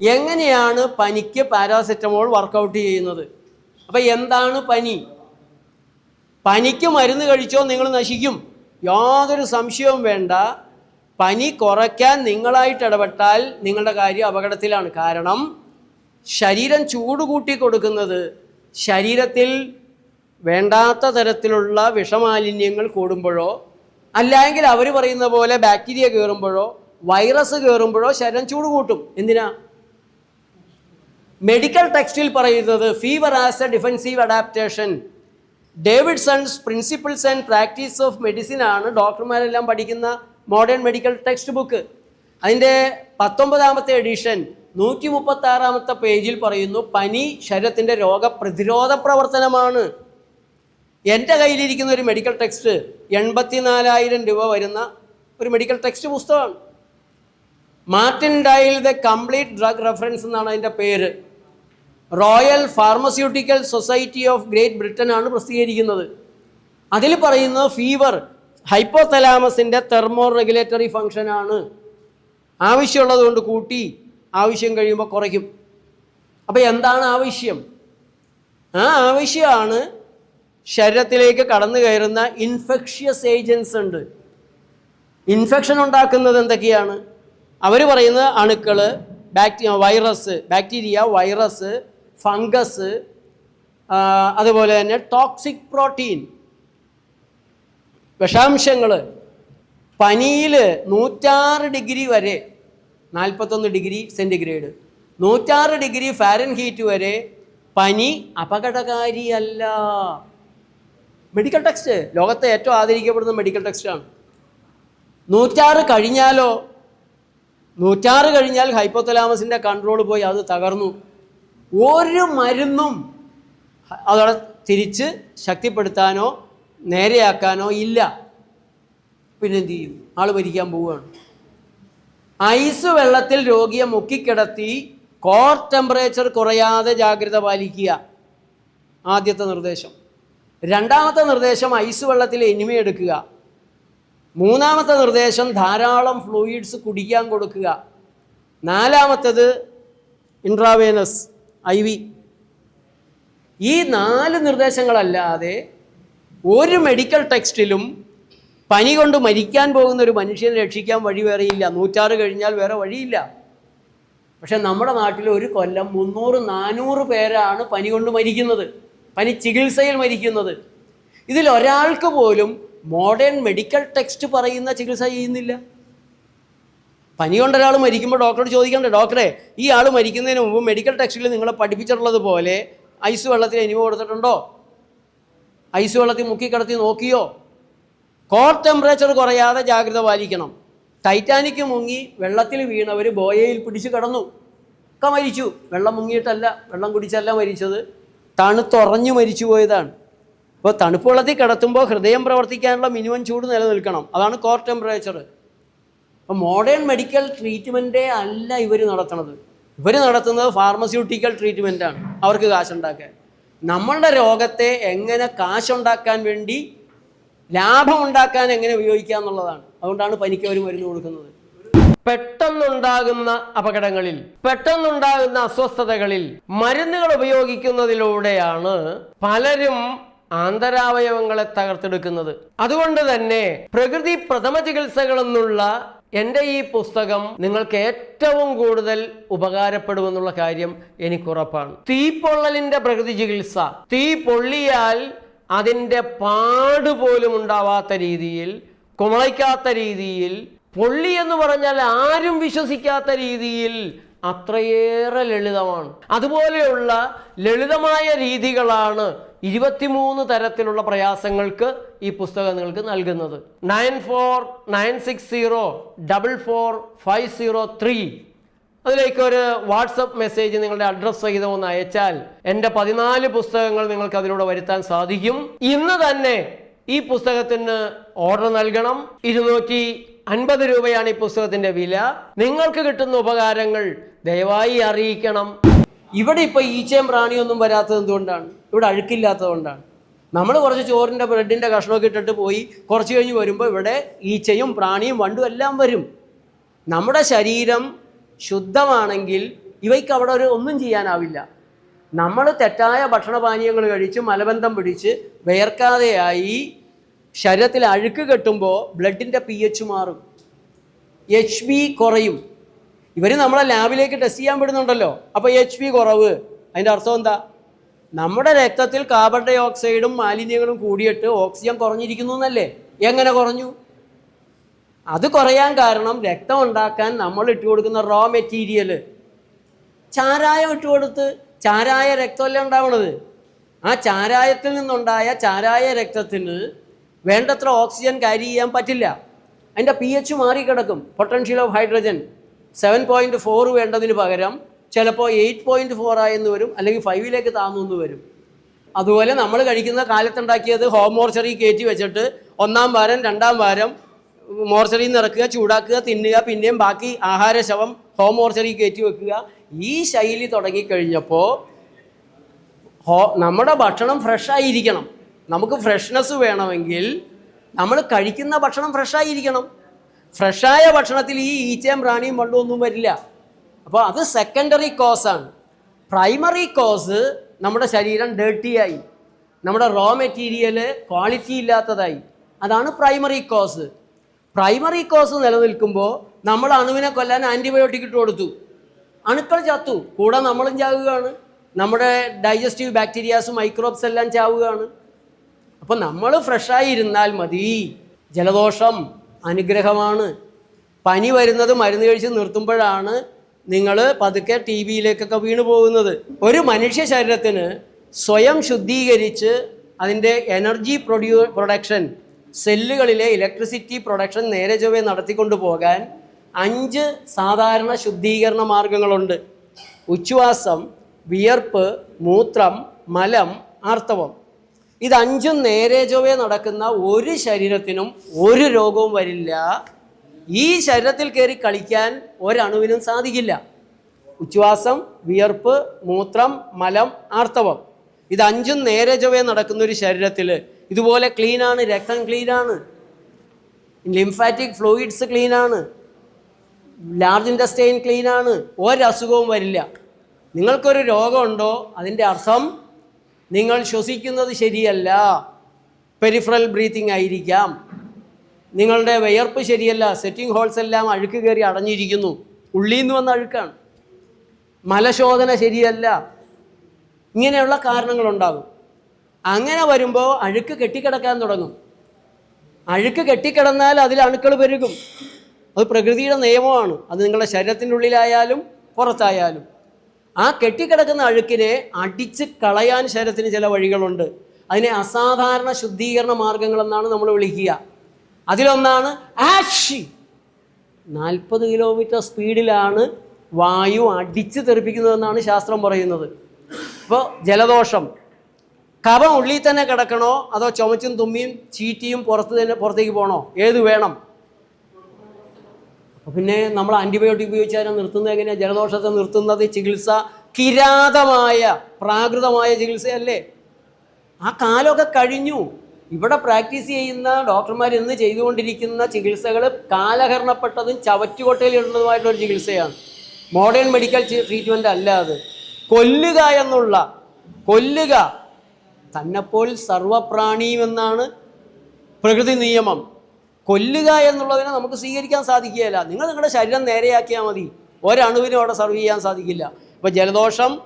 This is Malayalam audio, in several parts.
എങ്ങനെയാണ് പനിക്ക് പാരാസെറ്റമോൾ വർക്കൗട്ട് ചെയ്യുന്നത്? അപ്പം എന്താണ് പനി? പനിക്ക് മരുന്ന് കഴിച്ചോ നിങ്ങൾ നശിക്കും. യാതൊരു സംശയവും വേണ്ട. പനി കുറയ്ക്കാൻ നിങ്ങളായിട്ട് ഇടപെട്ടാൽ നിങ്ങളുടെ കാര്യം അപകടത്തിലാണ്. കാരണം ശരീരം ചൂട് കൂട്ടി കൊടുക്കുന്നത് ശരീരത്തിൽ വേണ്ടാത്ത തരത്തിലുള്ള വിഷമാലിന്യങ്ങൾ കൂടുമ്പോഴോ അല്ലെങ്കിൽ അവർ പറയുന്ന പോലെ ബാക്ടീരിയ കയറുമ്പോഴോ വൈറസ് കയറുമ്പോഴോ ശരീരം ചൂട് കൂട്ടും. എന്തിനാ? മെഡിക്കൽ ടെക്സ്റ്റിൽ പറയുന്നത് fever as a defensive adaptation Davidson's principles and practice of medicine ആണ് ഡോക്ടർമാരെല്ലാം പഠിക്കുന്ന മോഡേൺ മെഡിക്കൽ ടെക്സ്റ്റ് ബുക്ക് അതിന്റെ പത്തൊമ്പതാമത്തെ എഡിഷൻ നൂറ്റി മുപ്പത്തി ആറാമത്തെ പേജിൽ പറയുന്നു പനി ശരീരത്തിന്റെ രോഗപ്രതിരോധ പ്രവർത്തനമാണ്. എന്റെ കയ്യിലിരിക്കുന്ന ഒരു മെഡിക്കൽ ടെക്സ്റ്റ് എൺപത്തിനാലായിരം രൂപ വരുന്ന ഒരു മെഡിക്കൽ ടെക്സ്റ്റ് പുസ്തകമാണ്. Martindale the complete drug reference എന്നാണ് അതിന്റെ പേര്. Royal Pharmaceutical Society of Great Britain ആണ് പ്രസിദ്ധീകരിക്കുന്നത്. അതിൽ പറയുന്നത് ഫീവർ ഹൈപ്പോതലാമസിന്റെ തെർമോ റെഗുലേറ്ററി ഫങ്ഷനാണ് ആവശ്യമുള്ളത് കൊണ്ട് കൂട്ടി ആവശ്യം കഴിയുമ്പോൾ കുറയ്ക്കും. അപ്പോൾ എന്താണ് ആവശ്യം? ആ ആവശ്യമാണ് ശരീരത്തിലേക്ക് കടന്നു കയറുന്ന ഇൻഫെക്ഷ്യസ് ഏജൻസ് ഉണ്ട്. ഇൻഫെക്ഷൻ ഉണ്ടാക്കുന്നത് എന്തൊക്കെയാണ്? അവർ പറയുന്നത് അണുക്കൾ bacteria virus bacteria virus fungus അതുപോലെ തന്നെ ടോക്സിക് പ്രോട്ടീൻ വിഷാംശങ്ങൾ പനിയിൽ നൂറ്റാറ് ഡിഗ്രി വരെ നാൽപ്പത്തൊന്ന് ഡിഗ്രി സെന്റിഗ്രേഡ് നൂറ്റാറ് ഡിഗ്രി ഫാരൻ ഹീറ്റ് വരെ പനി അപകടകാരിയല്ല. മെഡിക്കൽ ടെക്സ്റ്റ് ലോകത്തെ ഏറ്റവും ആദരിക്കപ്പെടുന്ന മെഡിക്കൽ ടെക്സ്റ്റാണ്. നൂറ്റാറ് കഴിഞ്ഞാലോ? നൂറ്റാറ് കഴിഞ്ഞാൽ ഹൈപ്പോത്തലാമസിന്റെ കൺട്രോൾ പോയി അത് തകർന്നു. ഒരു മരുന്നും അതവിടെ തിരിച്ച് ശക്തിപ്പെടുത്താനോ നേരെയാക്കാനോ ഇല്ല. പിന്നെ എന്തു ചെയ്യും ആൾ ഭരിക്കാൻ പോവുകയാണ്. ഐസ് വെള്ളത്തിൽ രോഗിയെ മുക്കിക്കിടത്തി കോർ ടെമ്പറേച്ചർ കുറയാതെ ജാഗ്രത പാലിക്കുക. ആദ്യത്തെ നിർദ്ദേശം. രണ്ടാമത്തെ നിർദ്ദേശം ഐസ് വെള്ളത്തിൽ എനിമയെടുക്കുക മൂന്നാമത്തെ നിർദ്ദേശം ധാരാളം ഫ്ലൂയിഡ്സ് കുടിക്കാൻ കൊടുക്കുക. നാലാമത്തത് ഇൻട്രാവേനസ്. I V. ഈ നാല് നിർദ്ദേശങ്ങളല്ലാതെ ഒരു മെഡിക്കൽ ടെക്സ്റ്റിലും പനി കൊണ്ട് മരിക്കാൻ പോകുന്ന ഒരു മനുഷ്യനെ രക്ഷിക്കാൻ വഴി വേറെയില്ല. നൂറ്റാറ് കഴിഞ്ഞാൽ വേറെ വഴിയില്ല. പക്ഷെ നമ്മുടെ നാട്ടിൽ ഒരു കൊല്ലം മുന്നൂറ് നാനൂറ് പേരാണ് പനി കൊണ്ട് മരിക്കുന്നത്. പനി ചികിത്സയിൽ മരിക്കുന്നത്. ഇതിൽ ഒരാൾക്ക് പോലും മോഡേൺ മെഡിക്കൽ ടെക്സ്റ്റ് പറയുന്ന ചികിത്സ ചെയ്യുന്നില്ല. പനി കൊണ്ട് ഒരാൾ മരിക്കുമ്പോൾ ഡോക്ടറോട് ചോദിക്കണ്ടേ? ഡോക്ടറെ ഈ ആൾ മരിക്കുന്നതിന് മുമ്പ് മെഡിക്കൽ ടെക്സ്റ്റിൽ നിങ്ങളെ പഠിപ്പിച്ചിട്ടുള്ളത് പോലെ ഐസ് വെള്ളത്തിൽ എനിവ് കൊടുത്തിട്ടുണ്ടോ? ഐസ് വെള്ളത്തിൽ മുക്കിക്കിടത്തി നോക്കിയോ? കോർ ടെമ്പറേച്ചർ കുറയാതെ ജാഗ്രത പാലിക്കണം. ടൈറ്റാനിക് മുങ്ങി വെള്ളത്തിൽ വീണവർ ബോയയിൽ പിടിച്ച് കിടന്നു. ഒക്കെ മരിച്ചു. വെള്ളം മുങ്ങിയിട്ടല്ല വെള്ളം കുടിച്ചല്ല മരിച്ചത്. തണുത്തുറഞ്ഞു മരിച്ചു പോയതാണ്. അപ്പോൾ തണുപ്പ് വെള്ളത്തിൽ കിടത്തുമ്പോൾ ഹൃദയം പ്രവർത്തിക്കാനുള്ള മിനിമം ചൂട് നിലനിൽക്കണം. അതാണ് കോർ ടെമ്പറേച്ചർ അപ്പോൾ മോഡേൺ മെഡിക്കൽ ട്രീറ്റ്മെന്റേ അല്ല ഇവർ നടത്തുന്നത് ഇവർ നടത്തുന്നത് ഫാർമസ്യൂട്ടിക്കൽ ട്രീറ്റ്മെന്റാണ് അവർക്ക് കാശുണ്ടാക്കാൻ. നമ്മളുടെ രോഗത്തെ എങ്ങനെ കാശുണ്ടാക്കാൻ വേണ്ടി ലാഭം ഉണ്ടാക്കാൻ എങ്ങനെ ഉപയോഗിക്കുക എന്നുള്ളതാണ്. അതുകൊണ്ടാണ് പനിക്ക് അവർ മരുന്ന് കൊടുക്കുന്നത്. പെട്ടെന്നുണ്ടാകുന്ന അപകടങ്ങളിൽ പെട്ടെന്നുണ്ടാകുന്ന അസ്വസ്ഥതകളിൽ മരുന്നുകൾ ഉപയോഗിക്കുന്നതിലൂടെയാണ് പലരും ആന്തരാവയവങ്ങളെ തകർത്തെടുക്കുന്നത്. അതുകൊണ്ട് തന്നെ പ്രകൃതി പ്രഥമ ചികിത്സകൾ എന്നുള്ള എന്റെ ഈ പുസ്തകം നിങ്ങൾക്ക് ഏറ്റവും കൂടുതൽ ഉപകാരപ്പെടുമെന്നുള്ള കാര്യം എനിക്കുറപ്പാണ്. തീപ്പൊള്ളലിന്റെ പ്രകൃതി ചികിത്സ. തീ പൊള്ളിയാൽ അതിന്റെ പാട് പോലും ഉണ്ടാവാത്ത രീതിയിൽ കുമളയ്ക്കാത്ത രീതിയിൽ പൊള്ളി എന്ന് പറഞ്ഞാൽ ആരും വിശ്വസിക്കാത്ത രീതിയിൽ അത്രയേറെ ലളിതമാണ്. അതുപോലെയുള്ള ലളിതമായ രീതികളാണ് ഇരുപത്തിമൂന്ന് തരത്തിലുള്ള പ്രയാസങ്ങൾക്ക് ഈ പുസ്തകം നിങ്ങൾക്ക് നൽകുന്നത്. Nine four nine six zero double four five zero three അതിലേക്ക് ഒരു വാട്സപ്പ് മെസ്സേജ് നിങ്ങളുടെ അഡ്രസ്സ് സഹിതം ഒന്ന് അയച്ചാൽ എന്റെ പതിനാല് പുസ്തകങ്ങൾ നിങ്ങൾക്ക് അതിലൂടെ വരുത്താൻ സാധിക്കും. ഇന്ന് തന്നെ ഈ പുസ്തകത്തിന് ഓർഡർ നൽകണം. ഇരുന്നൂറ്റി അൻപത് രൂപയാണ് ഈ പുസ്തകത്തിന്റെ വില. നിങ്ങൾക്ക് കിട്ടുന്ന ഉപകാരങ്ങൾ ദയവായി അറിയിക്കണം. ഇവിടെ ഇപ്പോൾ ഈച്ചയും പ്രാണിയൊന്നും വരാത്തത് എന്തുകൊണ്ടാണ്? ഇവിടെ അഴുക്കില്ലാത്തതുകൊണ്ടാണ് നമ്മൾ കുറച്ച് ചോറിന്റെ ബ്രെഡിന്റെ കഷ്ണമൊക്കെ ഇട്ടിട്ട് പോയി കുറച്ച് കഴിഞ്ഞ് വരുമ്പോൾ ഇവിടെ ഈച്ചയും പ്രാണിയും വണ്ടും എല്ലാം വരും. നമ്മുടെ ശരീരം ശുദ്ധമാണെങ്കിൽ ഇവയ്ക്ക് അവിടെ ഒരു ഒന്നും ചെയ്യാനാവില്ല. നമ്മൾ തെറ്റായ ഭക്ഷണപാനീയങ്ങൾ കഴിച്ച് മലബന്ധം പിടിച്ച് വേർക്കാതെയായി ശരീരത്തിൽ അഴുക്ക് കെട്ടുമ്പോൾ ബ്ലഡിന്റെ പി എച്ച് മാറും. എച്ച് ബി കുറയും. ഇവർ നമ്മളെ ലാബിലേക്ക് ടെസ്റ്റ് ചെയ്യാൻ വിടുന്നുണ്ടല്ലോ. അപ്പോൾ എച്ച് ബി കുറവ്. അതിന്റെ അർത്ഥം എന്താ? നമ്മുടെ രക്തത്തിൽ കാർബൺ ഡൈ ഓക്സൈഡും മാലിന്യങ്ങളും കൂടിയിട്ട് ഓക്സിജൻ കുറഞ്ഞിരിക്കുന്നു എന്നല്ലേ? എങ്ങനെ കുറഞ്ഞു? അത് കുറയാൻ കാരണം രക്തം ഉണ്ടാക്കാൻ നമ്മൾ ഇട്ട് കൊടുക്കുന്ന റോ മെറ്റീരിയൽ ചാരായം ഇട്ട് കൊടുത്ത് ചാരായ രക്തമല്ലേ ഉണ്ടാവണത്? ആ ചാരായത്തിൽ നിന്നുണ്ടായ ചാരായ രക്തത്തിന് വേണ്ടത്ര ഓക്സിജൻ ക്യാരി ചെയ്യാൻ പറ്റില്ല. അതിന്റെ P H മാറിക്കിടക്കും. Potential of hydrogen seven point four വേണ്ടതിന് പകരം ചിലപ്പോൾ എയ്റ്റ് പോയിന്റ് ഫോർ ആയെന്ന് വരും അല്ലെങ്കിൽ ഫൈവിലേക്ക് താന്നു വരും. അതുപോലെ നമ്മൾ കഴിക്കുന്ന കാലത്തുണ്ടാക്കിയത് ഹോം മോർച്ചറി കയറ്റി വെച്ചിട്ട് ഒന്നാം വാരം രണ്ടാം വാരം മോർച്ചറിയിൽ നിന്ന് ഇറക്കുക ചൂടാക്കുക തിന്നുക പിന്നെയും ബാക്കി ആഹാരശവം ഹോം മോർച്ചറി കയറ്റി വെക്കുക. ഈ ശൈലി തുടങ്ങിക്കഴിഞ്ഞപ്പോൾ ഹോ നമ്മുടെ ഭക്ഷണം ഫ്രഷായിരിക്കണം നമുക്ക് ഫ്രഷ്നെസ് വേണമെങ്കിൽ നമ്മൾ കഴിക്കുന്ന ഭക്ഷണം ഫ്രഷായിരിക്കണം ഫ്രഷായ ഭക്ഷണത്തിൽ ഈ ഈച്ചയും പ്രാണിയും വണ്ടും ഒന്നും വരില്ല. അപ്പോൾ അത് സെക്കൻഡറി കോസാണ് പ്രൈമറി കോസ് നമ്മുടെ ശരീരം ഡേർട്ടിയായി നമ്മുടെ റോ മെറ്റീരിയൽ ക്വാളിറ്റി ഇല്ലാത്തതായി. അതാണ് പ്രൈമറി കോസ് പ്രൈമറി കോസ് നിലനിൽക്കുമ്പോൾ നമ്മൾ അണുവിനെ കൊല്ലാൻ ആന്റിബയോട്ടിക് ഇട്ട് കൊടുത്തു. അണുക്കൾ ചത്തു. കൂടെ നമ്മളും ചാവുകയാണ്. നമ്മുടെ ഡൈജസ്റ്റീവ് ബാക്ടീരിയാസും മൈക്രോബ്സ് എല്ലാം ചാവുകയാണ്. അപ്പോൾ നമ്മൾ ഫ്രഷായി ഇരുന്നാൽ മതി. ജലദോഷം അനുഗ്രഹമാണ്. പനി വരുന്നത് മരുന്ന് കഴിച്ച് നിർത്തുമ്പോഴാണ് നിങ്ങൾ പതുക്കെ ടി വിയിലേക്കൊക്കെ വീണു പോകുന്നത്. ഒരു മനുഷ്യ ശരീരത്തിന് സ്വയം ശുദ്ധീകരിച്ച് അതിന്റെ എനർജി പ്രൊഡ്യൂ പ്രൊഡക്ഷൻ സെല്ലുകളിലെ ഇലക്ട്രിസിറ്റി പ്രൊഡക്ഷൻ നേരെ ചൊവ്വേ നടത്തിക്കൊണ്ടു പോകാൻ അഞ്ച് സാധാരണ ശുദ്ധീകരണ മാർഗങ്ങളുണ്ട്. ഉച്ഛ്വാസം വിയർപ്പ് മൂത്രം മലം ആർത്തവം. ഇതഞ്ചും നേരെ ചൊവ്വേ നടക്കുന്ന ഒരു ശരീരത്തിനും ഒരു രോഗവും വരില്ല. ഈ ശരീരത്തിൽ കയറി കളിക്കാൻ ഒരണുവിനും സാധിക്കില്ല. ഉച്ഛ്വാസം വിയർപ്പ് മൂത്രം മലം ആർത്തവം. ഇത് അഞ്ചും നേരെ ചൊവ്വേ നടക്കുന്ന ഒരു ശരീരത്തിൽ ഇതുപോലെ ക്ലീനാണ് രക്തം ക്ലീനാണ്. ലിംഫാറ്റിക് ഫ്ലൂയിഡ്സ് ക്ലീനാണ്. ലാർജ് ഇൻഡസ്റ്റൈൻ ക്ലീനാണ്. ഒരസുഖവും വരില്ല. നിങ്ങൾക്കൊരു രോഗമുണ്ടോ? അതിന്റെ അർത്ഥം നിങ്ങൾ ശ്വസിക്കുന്നത് ശരിയല്ല. പെരിഫറൽ ബ്രീത്തിങ് ആയിരിക്കാം. നിങ്ങളുടെ വിയർപ്പ് ശരിയല്ല. സെറ്റിംഗ് ഹോൾസ് എല്ലാം അഴുക്ക് കയറി അടഞ്ഞിരിക്കുന്നു. ഉള്ളിൽ നിന്ന് വന്ന അഴുക്കാണ്. മലശോധന ശരിയല്ല. ഇങ്ങനെയുള്ള കാരണങ്ങളുണ്ടാകും. അങ്ങനെ വരുമ്പോൾ അഴുക്ക് കെട്ടിക്കിടക്കാൻ തുടങ്ങും. അഴുക്ക് കെട്ടിക്കിടന്നാൽ അതിൽ അണുക്കൾ പെരുകും. അത് പ്രകൃതിയുടെ നിയമമാണ്. അത് നിങ്ങളുടെ ശരീരത്തിനുള്ളിലായാലും പുറത്തായാലും. ആ കെട്ടിക്കിടക്കുന്ന അഴുക്കിനെ അടിച്ച് കളയാൻ ശരീരത്തിന് ചില വഴികളുണ്ട്. അതിനെ അസാധാരണ ശുദ്ധീകരണ മാർഗങ്ങളെന്നാണ് നമ്മൾ വിളിക്കുക. അതിലൊന്നാണ് ആഷി നാൽപ്പത് കിലോമീറ്റർ സ്പീഡിലാണ് വായു അടിച്ചു തെറിപ്പിക്കുന്നതെന്നാണ് ശാസ്ത്രം പറയുന്നത്. ഇപ്പോൾ ജലദോഷം. കഫം ഉള്ളിൽ തന്നെ കിടക്കണോ? അതോ ചുമച്ചും തുമ്മിയും ചീറ്റിയും പുറത്ത് തന്നെ പുറത്തേക്ക് പോകണോ? ഏത് വേണം? പിന്നെ നമ്മൾ ആന്റിബയോട്ടിക് ഉപയോഗിച്ചാൽ നിർത്തുന്നത് എങ്ങനെയാണ് ജലദോഷത്തെ നിർത്തുന്നത് ചികിത്സ കിരാതമായ പ്രാകൃതമായ ചികിത്സയല്ലേ? ആ കാലമൊക്കെ കഴിഞ്ഞു. ഇവിടെ പ്രാക്ടീസ് ചെയ്യുന്ന ഡോക്ടർമാർ ഇന്ന് ചെയ്തുകൊണ്ടിരിക്കുന്ന ചികിത്സകൾ കാലഹരണപ്പെട്ടതും ചവറ്റുകൊട്ടയിലിടുന്നതുമായിട്ടുള്ള ചികിത്സയാണ്. മോഡേൺ മെഡിക്കൽ ട്രീറ്റ്മെന്റ് അല്ല അത്. കൊല്ലുക എന്നുള്ള കൊല്ലുക തന്നെപ്പോൾ സർവപ്രാണിയുമെന്നാണ് പ്രകൃതി നിയമം. കൊല്ലുക എന്നുള്ളതിനെ നമുക്ക് സ്വീകരിക്കാൻ സാധിക്കുകയില്ല. നിങ്ങൾ നിങ്ങളുടെ ശരീരം നേരെയാക്കിയാൽ മതി. ഒരണുവിനും അവിടെ സർവ് ചെയ്യാൻ സാധിക്കില്ല. ഇപ്പോൾ ജലദോഷം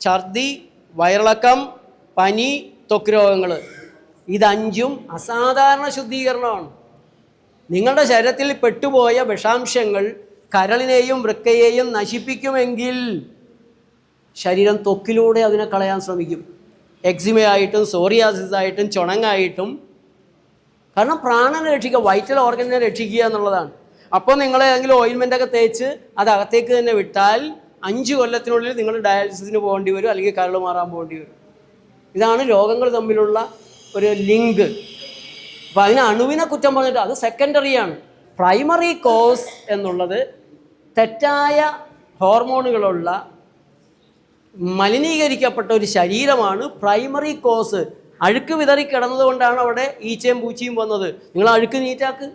ഛർദി വയറിളക്കം പനി ത്വക്ക് രോഗങ്ങൾ ഇതഞ്ചും അസാധാരണ ശുദ്ധീകരണമാണ്. നിങ്ങളുടെ ശരീരത്തിൽ പെട്ടുപോയ വിഷാംശങ്ങൾ കരളിനെയും വൃക്കയെയും നശിപ്പിക്കുമെങ്കിൽ ശരീരം ത്വക്കിലൂടെ അതിനെ കളയാൻ ശ്രമിക്കും. എക്സിമയായിട്ടും സോറിയാസിസ് ആയിട്ടും ചുണങ്ങായിട്ടും. കാരണം പ്രാണനെ രക്ഷിക്കുക വൈറ്റൽ ഓർഗനെ രക്ഷിക്കുക എന്നുള്ളതാണ്. അപ്പോൾ നിങ്ങൾ ഏതെങ്കിലും ഓയിൻമെന്റ് ഒക്കെ തേച്ച് അത് അകത്തേക്ക് തന്നെ വിട്ടാൽ അഞ്ച് കൊല്ലത്തിനുള്ളിൽ നിങ്ങൾ ഡയാലിസിസിന് പോകേണ്ടി വരും അല്ലെങ്കിൽ കരൾ മാറാൻ പോകേണ്ടി വരും. ഇതാണ് രോഗങ്ങൾ തമ്മിലുള്ള ഒരു ലിങ്ക്. അപ്പോൾ അതിന് അണുവിനെ കുറ്റം പറഞ്ഞിട്ട് അത് സെക്കൻഡറിയാണ് പ്രൈമറി കോസ് എന്നുള്ളത് തെറ്റായ ഹോർമോണുകളുള്ള മലിനീകരിക്കപ്പെട്ട ഒരു ശരീരമാണ് പ്രൈമറി കോസ് അഴുക്ക് വിതറി കിടന്നതുകൊണ്ടാണ് അവിടെ ഈച്ചയും പൂച്ചയും വന്നത്. നിങ്ങൾ അഴുക്ക് നീറ്റാക്ക്.